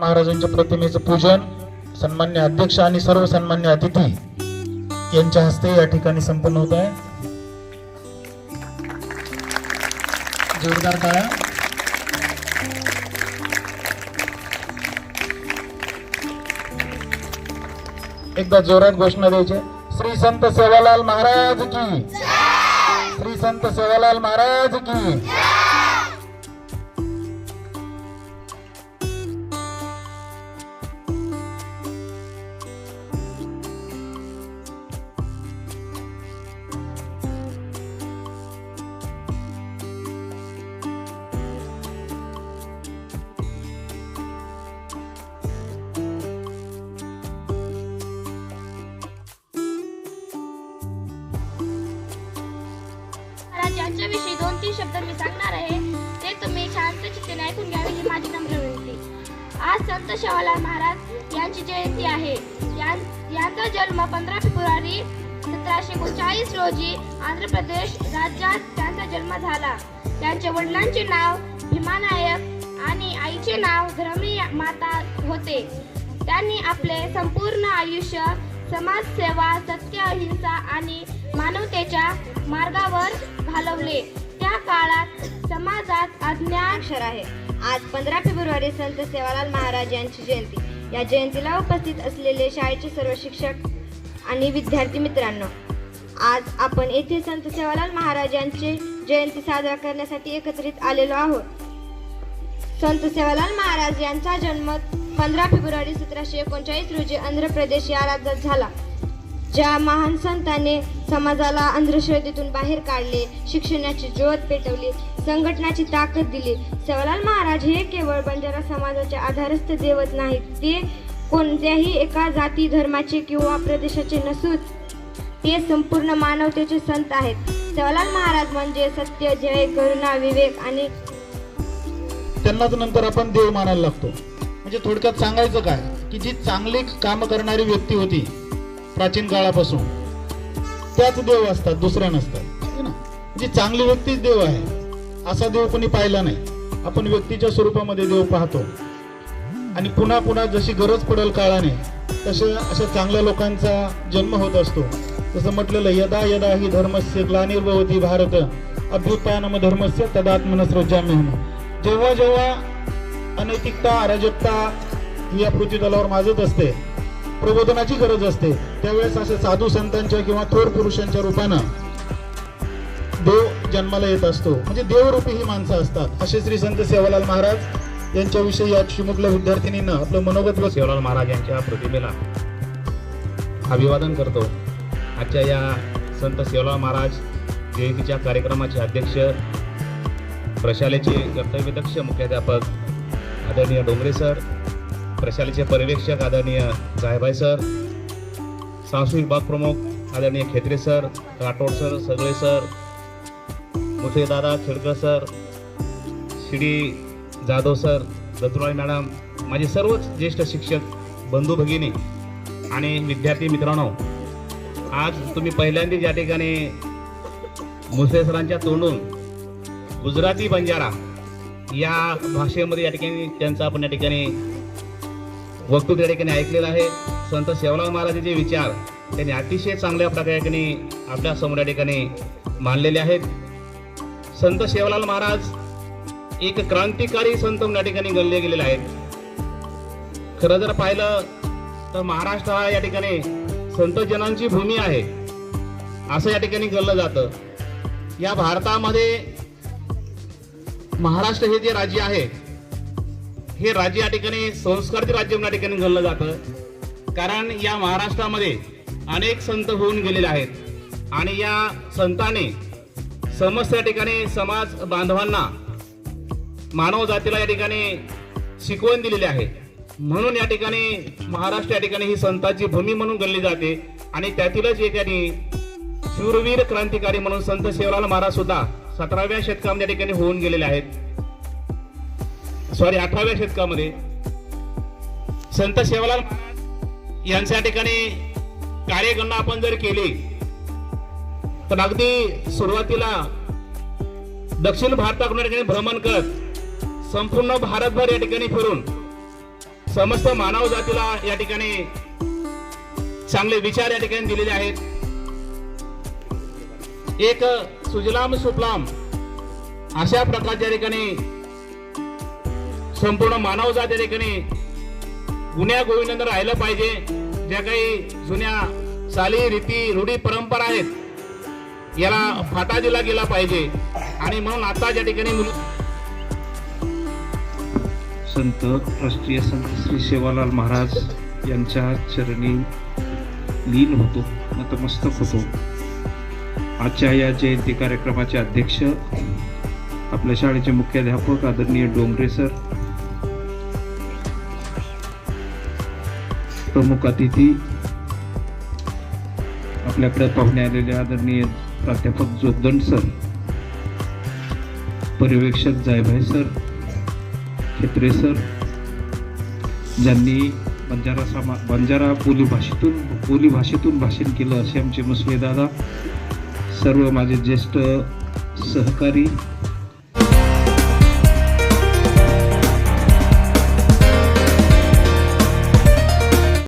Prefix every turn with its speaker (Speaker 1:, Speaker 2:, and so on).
Speaker 1: महाराजांच्या प्रतिमेचं पूजन सन्मान्य अध्यक्ष आणि सर्व सन्मान्य अतिथी यांच्या हस्ते या ठिकाणी संपन्न होत आहे. जोरदार टाळ्या एकदा जोरात घोषणा द्यायची. श्री संत सेवालाल महाराज की. श्री संत सेवालाल महाराज की.
Speaker 2: ज्यांच्याविषयी यांच्याविषयी दोन तीन शब्द मी सांगणार आहे. ते तुम्ही शांत चित्तेने ऐकून घ्यावे ही माझी नम्र विनंती. आज संत शेवालाल महाराज यांची जयंती आहे. यांचा जन्म पंधरा फेब्रुवारी सतराशे एकोणचाळीस रोजी आंध्र प्रदेश राज्यात त्यांचा जन्म झाला. त्यांच्या वडिलांचे नाव भीमानायक आणि आईचे नाव धर्मी माता होते. त्यांनी आपले संपूर्ण आयुष्य समाजसेवा सत्य अहिंसा आणि मानवतेच्या मार्गावर घालवले. त्या काळात समाजात अज्ञान
Speaker 3: अक्षर आहे. आज पंधरा फेब्रुवारी संत सेवालाल महाराज यांची जयंती. या जयंतीला उपस्थित असलेले शाळेचे सर्व शिक्षक आणि विद्यार्थी मित्रांनो आज आपण येथे संत सेवालाल महाराज यांची जयंती साजरा करण्यासाठी एकत्रित आलेलो आहोत. संत सेवालाल महाराज यांचा जन्म पंधरा फेब्रुवारी सतराशे एकोणचाळीस रोजी आंध्र प्रदेश या राज्यात झाला. ज्या महान संतांनी समाजाला अंधश्रद्धेतून बाहेर काढले शिक्षणाची ज्योत पेटवली संघटनाची ताकद दिली सेवालाल महाराज हे केवळ बंजारा समाजाचे आधारस्थ देवत नाहीत ते कोणत्याही एका जाती धर्माचे किंवा प्रदेशाचे नसून ते संपूर्ण मानवतेचे संत आहेत. सेवालाल महाराज म्हणजे सत्य जय करुणा विवेक आणि
Speaker 1: त्यांनाच नंतर आपण देव मानायला लागतो. म्हणजे थोडक्यात सांगायचं काय की जी चांगली काम करणारी व्यक्ती होती प्राचीन काळापासून. त्याच देव असतात दुसऱ्या नसतात. म्हणजे ना? जी चांगली व्यक्तीच देव आहे. असा देव कोणी पाहिला नाही. आपण व्यक्तीच्या स्वरूपामध्ये देव पाहतो. आणि पुन्हा पुन्हा जशी गरज पडेल काळाने तसे अशा चांगल्या लोकांचा जन्म होत असतो. जसं म्हटलेलं यदा यदा ही धर्मस्य ग्लानिर्भवती भारत अभ्युत्थानम धर्मस्य तदात्मनस्रोजाम्य जेव्हा जेव्हा अनैतिकता अराजकता ही या पृथ्वी तलावर माजत असते प्रबोधनाची गरज असते. त्यावेळेस अशा साधू संतांच्या किंवा थोर पुरुषांच्या रूपानं देव जन्माला येत असतो. म्हणजे देवरूपी ही माणसं असतात. असे श्री संत सेवालाल महाराज यांच्याविषयी या शिमुकल्या विद्यार्थिनीनं आपलं मनोगत व्यक्त
Speaker 4: महाराज यांच्या प्रतिमेला अभिवादन करतो. आजच्या या संत सेवालाल महाराज जयंतीच्या कार्यक्रमाचे अध्यक्ष प्रशालेचे कर्तव्यदक्ष मुख्याध्यापक आदरणीय डोंगरे सर प्रशालेचे पर्यवेक्षक आदरणीय जायभाई सर सांस्कृतिक विभाग प्रमुख आदरणीय खेत्रे सर राठोड सर सगळे sir Musedada Khedkar sir Shidi Jadhav sir दत्तुराई madam माझे सर्वच ज्येष्ठ शिक्षक बंधू भगिनी आणि विद्यार्थी मित्रांनो आज तुम्ही पहिल्यांदा या ठिकाणी मुसे सरांच्या तोंडून गुजराती बंजारा या भाषेमध्ये या ठिकाणी त्यांचा आपण या ठिकाणी वक्तव्य त्या ठिकाणी ऐकलेलं आहे. संत शेवराव महाराजांचे विचार त्यांनी अतिशय चांगल्या प्रकारे आपल्यासमोर या ठिकाणी मानलेले आहेत. संत शेवलाल महाराज एक क्रांतिकारी संत या ठिकाणी गणले गेलेले आहेत. खरं जर पाहिलं तर महाराष्ट्र हा या ठिकाणी संत जनांची भूमी आहे. असं या ठिकाणी गणलं जातं. या भारतामध्ये महाराष्ट्र हे जे राज्य आहे हे राज्य या ठिकाणी संस्कारचे राज्य म्हणून या ठिकाणी गणलं जातं. कारण या महाराष्ट्रामध्ये अनेक संत होऊन गेलेले आहेत. आणि या संतांनी समस्त या ठिकाणी समाज बांधवांना मानव जातीला या ठिकाणी शिकवण दिलेली आहे. म्हणून या ठिकाणी महाराष्ट्र या ठिकाणी ही संतांची भूमी म्हणून गणली जाते. आणि त्यातीलच एक शूरवीर क्रांतिकारी म्हणून संत शिवलाल महाराज सुद्धा सतराव्या शतकामध्ये या ठिकाणी होऊन गेलेले आहेत. सॉरी अठराव्या शतकामध्ये संत सेवालाल महाराज यांच्या ठिकाणी कार्यगणना आपण जर केली तर अगदी सुरुवातीला दक्षिण भारताकडून या ठिकाणी भ्रमण करत संपूर्ण भारतभर या ठिकाणी फिरून समस्त मानव जातीला या ठिकाणी चांगले विचार या ठिकाणी दिलेले आहेत. एक सुजलाम सुफलाम अशा प्रकारच्या ठिकाणी संपूर्ण मानव जात या ठिकाणी गुन्ह्या गोविंद राहिलं पाहिजे. ज्या काही जुन्या चाली रीती रूढी परंपरा आहेत याला फाटा दिला गेला पाहिजे. आणि म्हणून आता ज्या ठिकाणी मुल-
Speaker 5: संत राष्ट्रीय संत श्री सेवालाल महाराज यांच्या चरणी लीन होतो नतमस्तक होतो. आजच्या या जयंती कार्यक्रमाचे अध्यक्ष आपल्या शाळेचे मुख्याध्यापक आदरणीय डोंगरे सर प्रमुख अतिथी आपल्याकडे पाहुणे आलेले आदरणीय प्राध्यापक जोगदंड सर पर्यवेक्षक जायभाई सर खेत्रे सर ज्यांनी बंजारा समा बंजारा बोली भाषेतून भाषण केलं असे आमचे मुसले दादा सर्व माझे ज्येष्ठ सहकारी